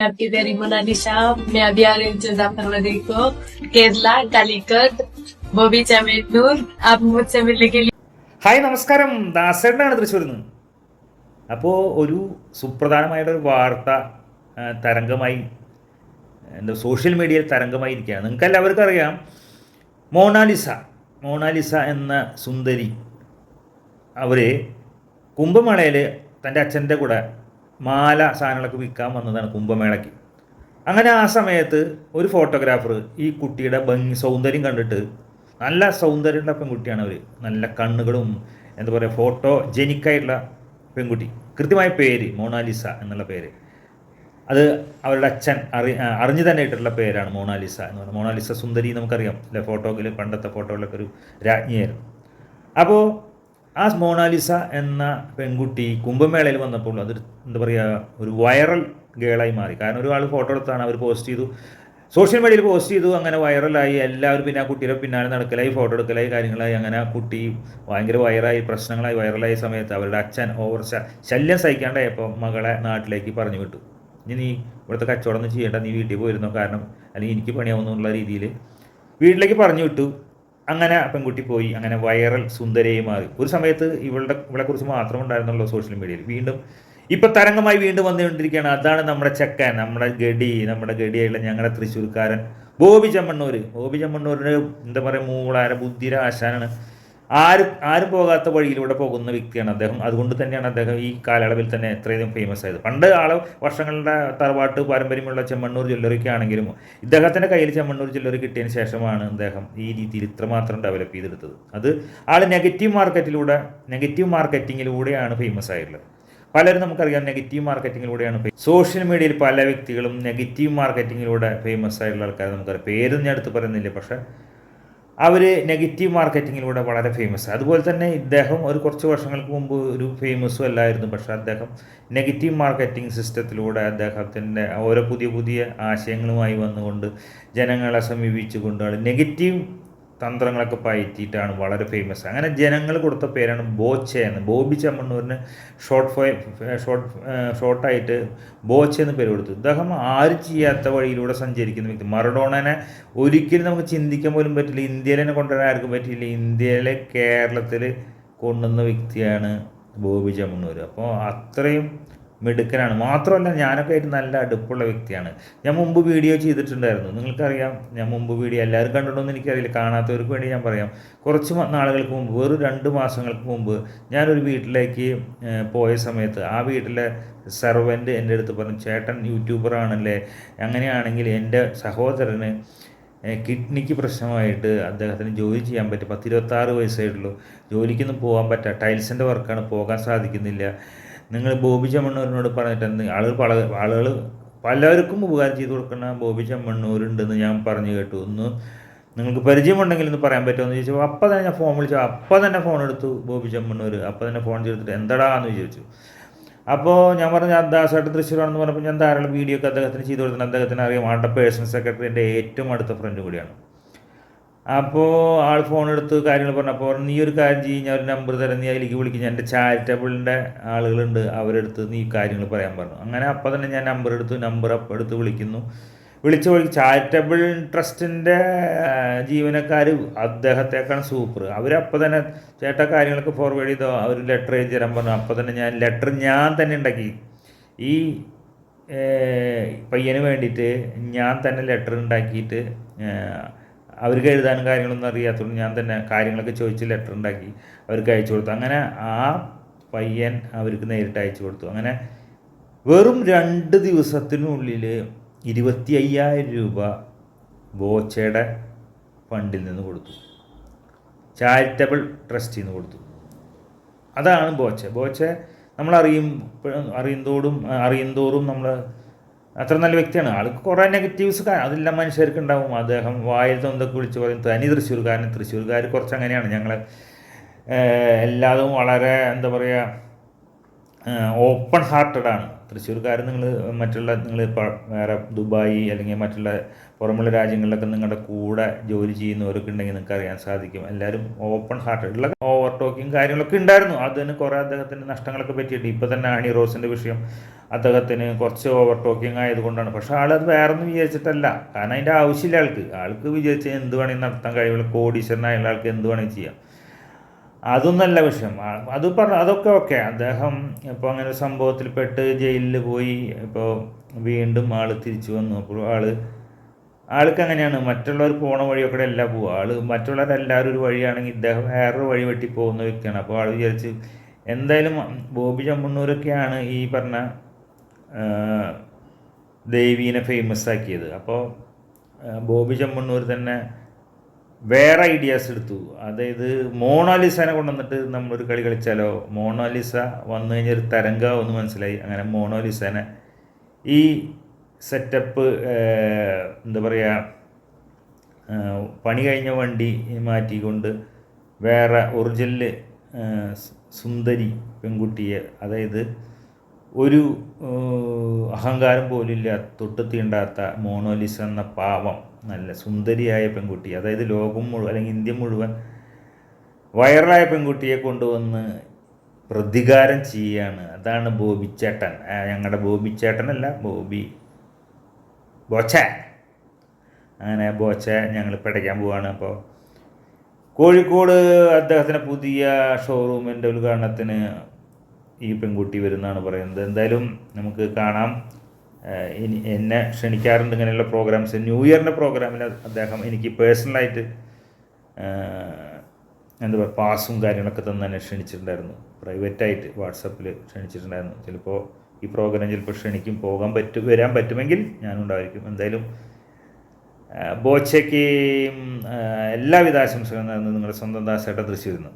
Artillery Mona Lisa me había hecho Rico, Kerala Calicut Boby Chemmanur അബ്മുദ് ചമേലേക്ക് hi നമസ്കാരം ദാസേട്ടനാണ് തൃശ്ശൂരിൽ നിന്ന് അപ്പോൾ ഒരു സുപ്രധാനമായ ഒരു വാർത്ത തരംഗമായി എന്താ സോഷ്യൽ മീഡിയയിൽ തരംഗമായി ഇരിക്കുകയാണ് നിങ്ങൾക്ക് എല്ലാവർക്കും അറിയാം മോണാലിസ മോണാലിസ എന്ന സുന്ദരി അവർ കുംഭമേളയിൽ തന്റെ അച്ഛന്റെ കൂടെ മാല സാധനങ്ങളൊക്കെ വിൽക്കാൻ വന്നതാണ് കുംഭമേളയ്ക്ക്. അങ്ങനെ ആ സമയത്ത് ഒരു ഫോട്ടോഗ്രാഫർ ഈ കുട്ടിയുടെ ഭംഗി സൗന്ദര്യം കണ്ടിട്ട് നല്ല സൗന്ദര്യമുള്ള പെൺകുട്ടിയാണ് അവർ നല്ല കണ്ണുകളും എന്താ പറയുക ഫോട്ടോ ജനിക്കായിട്ടുള്ള പെൺകുട്ടി. കൃത്യമായ പേര് മോണാലിസ എന്നുള്ള പേര്. അത് അവരുടെ അച്ഛൻ അറി അറിഞ്ഞു തന്നെ ഇട്ടിട്ടുള്ള പേരാണ് മോണാലിസ എന്ന് പറയുന്നത് മോണാലിസ സുന്ദരി നമുക്കറിയാം. അല്ലെ ഫോട്ടോയിൽ പണ്ടത്തെ ഫോട്ടോയിലൊക്കെ ഒരു രാജ്ഞിയായിരുന്നു. അപ്പോൾ ആ മോണാലിസ എന്ന പെൺകുട്ടി കുംഭമേളയിൽ വന്നപ്പോൾ അത് എന്താ പറയുക ഒരു വൈറൽ ഗേളായി മാറി. കാരണം ഒരാൾ ഫോട്ടോ എടുത്താണ് അവർ പോസ്റ്റ് ചെയ്തു. സോഷ്യൽ മീഡിയയിൽ പോസ്റ്റ് ചെയ്തു അങ്ങനെ വൈറലായി. എല്ലാവരും പിന്നെ ആ കുട്ടിയുടെ പിന്നാലെ നടക്കലായി ഫോട്ടോ എടുക്കലായി കാര്യങ്ങളായി. അങ്ങനെ ആ കുട്ടി ഭയങ്കര വൈറായി പ്രശ്നങ്ങളായി വൈറലായ സമയത്ത് അവരുടെ അച്ഛൻ ഓവർ ശല്യം സഹിക്കാണ്ടായപ്പോൾ മകളെ നാട്ടിലേക്ക് പറഞ്ഞു വിട്ടു. ഇനി നീ ഇവിടുത്തെ കച്ചവടം ഒന്നും ചെയ്യേണ്ട നീ വീട്ടിൽ പോയിരുന്നോ? കാരണം അല്ലെങ്കിൽ എനിക്ക് പണിയാവുന്നുള്ള രീതിയിൽ. വീട്ടിലേക്ക് പറഞ്ഞു വിട്ടു. അങ്ങനെ പെൺകുട്ടി പോയി അങ്ങനെ വൈറൽ സുന്ദരയായി മാറി. ഒരു സമയത്ത് ഇവളുടെ ഇവളെ കുറിച്ച് മാത്രം ഉണ്ടായിരുന്നുള്ളൂ സോഷ്യൽ മീഡിയയിൽ. വീണ്ടും ഇപ്പൊ തരംഗമായി വീണ്ടും വന്നുകൊണ്ടിരിക്കുകയാണ്. അതാണ് നമ്മുടെ ചെക്കൻ നമ്മുടെ ഗഡി നമ്മുടെ ഗഡിയായിട്ടുള്ള ഞങ്ങളുടെ തൃശ്ശൂർക്കാരൻ ബോബി ചെമ്മണ്ണൂര്. ബോബി ചെമ്മണ്ണൂരിന് എന്താ പറയുക മൂളാര ബുദ്ധിര ആശാനാണ്. ആരും ആരും പോകാത്ത വഴിയിലൂടെ പോകുന്ന വ്യക്തിയാണ് അദ്ദേഹം. അതുകൊണ്ട് തന്നെയാണ് അദ്ദേഹം ഈ കാലയളവിൽ തന്നെ ഇത്രയധികം ഫേമസ് ആയത്. പണ്ട് ആൾ വർഷങ്ങളുടെ തറവാട്ട് പാരമ്പര്യമുള്ള ചെമ്മണ്ണൂർ ജ്വല്ലറിക്ക് ആണെങ്കിലും ഇദ്ദേഹത്തിന്റെ കയ്യിൽ ചെമ്മണ്ണൂർ ജ്വല്ലറി കിട്ടിയതിന് ശേഷമാണ് അദ്ദേഹം ഈ രീതിയിൽ ഇത്രമാത്രം ഡെവലപ്പ് ചെയ്തെടുത്തത്. അത് ആൾ നെഗറ്റീവ് മാർക്കറ്റിലൂടെ നെഗറ്റീവ് മാർക്കറ്റിങ്ങിലൂടെയാണ് ഫേമസ് ആയിട്ടുള്ളത്. പലരും നമുക്കറിയാം നെഗറ്റീവ് മാർക്കറ്റിങ്ങിലൂടെയാണ് സോഷ്യൽ മീഡിയയിൽ പല വ്യക്തികളും നെഗറ്റീവ് മാർക്കറ്റിങ്ങിലൂടെ ഫേമസ് ആയിട്ടുള്ള ആൾക്കാരെ നമുക്കറിയാം. പേരൊന്നും ഞാൻ എടുത്ത് പറയുന്നില്ല പക്ഷേ അവർ നെഗറ്റീവ് മാർക്കറ്റിങ്ങിലൂടെ വളരെ ഫേമസ് അതുപോലെ തന്നെ ഇദ്ദേഹം ഒരു കുറച്ച് വർഷങ്ങൾക്ക് മുമ്പ് ഒരു ഫേമസും അല്ലായിരുന്നു. പക്ഷേ അദ്ദേഹം നെഗറ്റീവ് മാർക്കറ്റിംഗ് സിസ്റ്റത്തിലൂടെ അദ്ദേഹത്തിന്റെ ഓരോ പുതിയ പുതിയ ആശയങ്ങളുമായി വന്നുകൊണ്ട് ജനങ്ങളെ സമീപിച്ചുകൊണ്ട് നെഗറ്റീവ് തന്ത്രങ്ങളൊക്കെ പയറ്റിയിട്ടാണ് വളരെ ഫേമസ് അങ്ങനെ ജനങ്ങൾ കൊടുത്ത പേരാണ് ബോച്ച എന്ന്. ബോബി ചമ്മണ്ണൂരിന് ഷോർട്ട് ഫോ ഷോർട്ട് ഷോർട്ടായിട്ട് ബോച്ച എന്ന് പേര് കൊടുത്തു. ഇദ്ദേഹം ആരും ചെയ്യാത്ത വഴിയിലൂടെ സഞ്ചരിക്കുന്ന വ്യക്തി. മറഡോണനെ ഒരിക്കലും നമുക്ക് ചിന്തിക്കാൻ പോലും പറ്റില്ല. ഇന്ത്യയിൽ തന്നെ കൊണ്ടുവരാൻ ആർക്കും പറ്റില്ല ഇന്ത്യയിലെ കേരളത്തിൽ കൊണ്ടുവന്ന വ്യക്തിയാണ് ബോബി ചമ്മണ്ണൂർ അപ്പോൾ അത്രയും മിടുക്കനാണ്. മാത്രമല്ല ഞാനൊക്കെ ആയിട്ട് നല്ല അടുപ്പുള്ള വ്യക്തിയാണ്. ഞാൻ മുമ്പ് വീഡിയോ ചെയ്തിട്ടുണ്ടായിരുന്നു. നിങ്ങൾക്കറിയാം ഞാൻ മുമ്പ് വീഡിയോ എല്ലാവരും കണ്ടിട്ടുണ്ടോയെന്ന് എനിക്കറിയില്ല. കാണാത്തവർക്ക് വേണ്ടി ഞാൻ പറയാം. കുറച്ച് നാളുകൾക്ക് മുമ്പ് വെറും രണ്ട് മാസങ്ങൾക്ക് മുമ്പ് ഞാനൊരു വീട്ടിലേക്ക് പോയ സമയത്ത് ആ വീട്ടിലെ സെർവന്റ് എന്റെ അടുത്ത് പറഞ്ഞു ചേട്ടൻ യൂട്യൂബറാണല്ലേ അങ്ങനെയാണെങ്കിൽ എന്റെ സഹോദരന് കിഡ്നിക്ക് പ്രശ്നമായിട്ട് അദ്ദേഹത്തിന് ജോലി ചെയ്യാൻ പറ്റും പത്തിരുപത്താറ് വയസ്സായിട്ടുള്ളൂ ജോലിക്കൊന്നും പോകാൻ പറ്റാം ടൈൽസിന്റെ വർക്കാണ് പോകാൻ സാധിക്കുന്നില്ല. നിങ്ങൾ ബോബി ചെമ്മണ്ണൂരിനോട് പറഞ്ഞിട്ട് എന്ത് ആളുകൾ പല ആളുകൾ പലർക്കും ഉപകാരം ചെയ്തു കൊടുക്കുന്ന ബോബി ചെമ്മണ്ണൂരുണ്ടെന്ന് ഞാൻ പറഞ്ഞു കേട്ടു. ഒന്ന് നിങ്ങൾക്ക് പരിചയമുണ്ടെങ്കിൽ ഒന്ന് പറയാൻ പറ്റുമോ എന്ന് ചോദിച്ചു അപ്പോൾ തന്നെ ഞാൻ ഫോൺ വിളിച്ചു. അപ്പോൾ തന്നെ ഫോൺ എടുത്തു ബോബി ചെമ്മണ്ണൂർ അപ്പോൾ തന്നെ ഫോൺ ചെയ്തിട്ട് എന്താടാ എന്ന് ചോദിച്ചു. അപ്പോൾ ഞാൻ പറഞ്ഞു ഞാൻ ദാസായിട്ട് തൃശ്ശൂരാണെന്ന് പറഞ്ഞപ്പോൾ ഞാൻ ധാരാളം വീഡിയോ ഒക്കെ അദ്ദേഹത്തിന് ചെയ്തു കൊടുത്തിട്ടുണ്ട്. അദ്ദേഹത്തിന് അറിയാം ആളുടെ പേഴ്സണൽ സെക്രട്ടറി എന്റെ ഏറ്റവും അടുത്ത ഫ്രണ്ട് കൂടിയാണ്. അപ്പോൾ ആൾ ഫോൺ എടുത്ത് കാര്യങ്ങൾ പറഞ്ഞപ്പോൾ നീ ഒരു കാര്യം ചെയ്യും ഞാൻ ഒരു നമ്പർ തരാം. നീ അതിലേക്ക് വിളിക്കും. എന്റെ ചാരിറ്റബിളിന്റെ ആളുകളുണ്ട്. അവരെടുത്ത് നീ കാര്യങ്ങൾ പറയാൻ പറഞ്ഞു. അങ്ങനെ അപ്പോൾ തന്നെ ഞാൻ നമ്പർ എടുത്തു. നമ്പർ അപ്പം എടുത്ത് വിളിക്കുന്നു. വിളിച്ച വഴി ചാരിറ്റബിൾ ട്രസ്റ്റിന്റെ ജീവനക്കാർ അദ്ദേഹത്തെക്കാണ് സൂപ്പർ അവരപ്പോൾ തന്നെ ചേട്ട കാര്യങ്ങളൊക്കെ ഫോർവേഡ് ചെയ്തോ? അവർ ലെറ്റർ എഴുതി തരാൻ പറഞ്ഞു. അപ്പോൾ തന്നെ ഞാൻ ലെറ്റർ ഞാൻ തന്നെ ഉണ്ടാക്കി. ഈ പയ്യന് വേണ്ടിയിട്ട് ഞാൻ തന്നെ ലെറ്റർ ഉണ്ടാക്കിയിട്ട് അവർക്ക് എഴുതാനും കാര്യങ്ങളൊന്നും അറിയാത്തതുകൊണ്ട് ഞാൻ തന്നെ കാര്യങ്ങളൊക്കെ ചോദിച്ച് ലെറ്റർ ഉണ്ടാക്കി അവർക്ക് അയച്ചു കൊടുത്തു. അങ്ങനെ ആ പയ്യൻ അവർക്ക് നേരിട്ട് അയച്ചു കൊടുത്തു. അങ്ങനെ വെറും രണ്ട് ദിവസത്തിനുള്ളിൽ ഇരുപത്തി അയ്യായിരം രൂപ ബോച്ചയുടെ ഫണ്ടിൽ നിന്ന് കൊടുത്തു. ചാരിറ്റബിൾ ട്രസ്റ്റിൽ നിന്ന് കൊടുത്തു. അതാണ് ബോച്ച. ബോച്ച നമ്മൾ അറിയും അറിയുന്തോടും അറിയുന്തോറും നമ്മൾ അത്ര നല്ല വ്യക്തിയാണ്. ആൾക്ക് കുറേ നെഗറ്റീവ്സ് അതെല്ലാം മനുഷ്യർക്ക് ഉണ്ടാവും. അദ്ദേഹം വായിൽ തൊന്തൊക്കെ വിളിച്ച് പറയും തനി തൃശ്ശൂർക്കാരൻ തൃശ്ശൂർക്കാർ കുറച്ച് അങ്ങനെയാണ് ഞങ്ങൾ എല്ലാതും വളരെ എന്താ പറയുക ഓപ്പൺ ഹാർട്ടഡാണ് ആണ്. തൃശ്ശൂർക്കാർ നിങ്ങൾ മറ്റുള്ള നിങ്ങൾ വേറെ ദുബായി അല്ലെങ്കിൽ മറ്റുള്ള പുറമുള്ള രാജ്യങ്ങളിലൊക്കെ നിങ്ങളുടെ കൂടെ ജോലി ചെയ്യുന്നവരൊക്കെ ഉണ്ടെങ്കിൽ നിങ്ങൾക്ക് അറിയാൻ സാധിക്കും. എല്ലാവരും ഓപ്പൺ ഹാർട്ടഡ് ഉള്ള ഓവർ ടോക്കിങ് കാര്യങ്ങളൊക്കെ ഉണ്ടായിരുന്നു. അതിന് കുറേ അദ്ദേഹത്തിന്റെ നഷ്ടങ്ങളൊക്കെ പറ്റിയിട്ട് ഇപ്പോൾ തന്നെ ആണി റോസിന്റെ വിഷയം അദ്ദേഹത്തിന് കുറച്ച് ഓവർ ടോക്കിംഗ് ആയതുകൊണ്ടാണ്. പക്ഷേ ആളത് വേറൊന്നും വിചാരിച്ചിട്ടല്ല. കാരണം അതിന്റെ ആവശ്യമില്ല ആൾക്ക്. ആൾക്ക് വിചാരിച്ച് എന്ത് വേണമെങ്കിൽ നടത്താൻ കഴിയുള്ള കോടീശ്വരനായുള്ള ആൾക്ക് എന്ത് വേണമെങ്കിൽ ചെയ്യാം. അതൊന്നല്ല വിഷയം. അത് പറഞ്ഞ അതൊക്കെ ഓക്കെ. അദ്ദേഹം ഇപ്പോൾ അങ്ങനെ സംഭവത്തിൽ പെട്ട് ജയിലിൽ പോയി. ഇപ്പോൾ വീണ്ടും ആൾ തിരിച്ചു വന്നു. അപ്പോൾ ആൾ ആൾക്ക് അങ്ങനെയാണ്. മറ്റുള്ളവർ പോണ വഴിയൊക്കെ എല്ലാം പോവുക. ആൾ മറ്റുള്ളവരെല്ലാവരും ഒരു വഴിയാണെങ്കിൽ ഇദ്ദേഹം വേറൊരു വഴി വെട്ടി പോകുന്ന വ്യക്തിയാണ്. അപ്പോൾ ആൾ വിചാരിച്ച് എന്തായാലും ബോബി ചമ്മണ്ണൂരൊക്കെയാണ് ഈ പറഞ്ഞ ദേവീനെ ഫേമസ് ആക്കിയത്. അപ്പോൾ ബോബി ചെമ്മണ്ണൂർ തന്നെ വേറെ ഐഡിയാസ് എടുത്തു. അതായത് മോണാലിസനെ കൊണ്ടുവന്നിട്ട് നമ്മളൊരു കളി കളിച്ചാലോ? മോണാലിസ വന്നു കഴിഞ്ഞാൽ ഒരു മനസ്സിലായി. അങ്ങനെ മോണോലിസനെ ഈ സെറ്റപ്പ് എന്താ പറയുക പണി കഴിഞ്ഞ വണ്ടി മാറ്റിക്കൊണ്ട് വേറെ ഒറിജിനൽ സുന്ദരി പെൺകുട്ടിയെ അതായത് ഒരു അഹങ്കാരം പോലില്ല തൊട്ട് തീണ്ടാത്ത മോണോലിസ എന്ന പാവം നല്ല സുന്ദരിയായ പെൺകുട്ടി. അതായത് ലോകം മുഴുവൻ അല്ലെങ്കിൽ ഇന്ത്യ മുഴുവൻ വൈറലായ പെൺകുട്ടിയെ കൊണ്ടുവന്ന് പ്രതികാരം ചെയ്യുകയാണ് അതാണ് ബോബിച്ചേട്ടൻ ചേട്ടൻ. ഞങ്ങളുടെ ബോബിച്ചേട്ടനല്ല ബോബി ബോച്ച. അങ്ങനെ ബോച്ച ഞങ്ങൾ പിടയ്ക്കാൻ പോവാണ്. അപ്പോൾ കോഴിക്കോട് അദ്ദേഹത്തിന്റെ പുതിയ ഷോറൂമിന്റെ ഉദ്ഘാടനത്തിന് ഈ പെൺകുട്ടി വരുന്നതാണ് പറയുന്നത്. എന്തായാലും നമുക്ക് കാണാം. ഇനി എന്നെ ക്ഷണിക്കാറുണ്ട് ഇങ്ങനെയുള്ള പ്രോഗ്രാംസ്. ന്യൂ ഇയറിന്റെ പ്രോഗ്രാമിൽ അദ്ദേഹം എനിക്ക് പേഴ്സണലായിട്ട് എന്താ പറയുക പാസും കാര്യങ്ങളൊക്കെ തന്നെ എന്നെ ക്ഷണിച്ചിട്ടുണ്ടായിരുന്നു. പ്രൈവറ്റായിട്ട് വാട്സപ്പിൽ ക്ഷണിച്ചിട്ടുണ്ടായിരുന്നു. ചിലപ്പോൾ ഈ പ്രോഗ്രാം ചിലപ്പോൾ ക്ഷണിക്കും പോകാൻ പറ്റും വരാൻ പറ്റുമെങ്കിൽ ഞാനുണ്ടായിരിക്കും. എന്തായാലും ബോച്ചയ്ക്ക് എല്ലാവിധ ആശംസകളും നിങ്ങളുടെ സ്വന്തം ദാസേട്ട തൃശ്ശൂരിൽ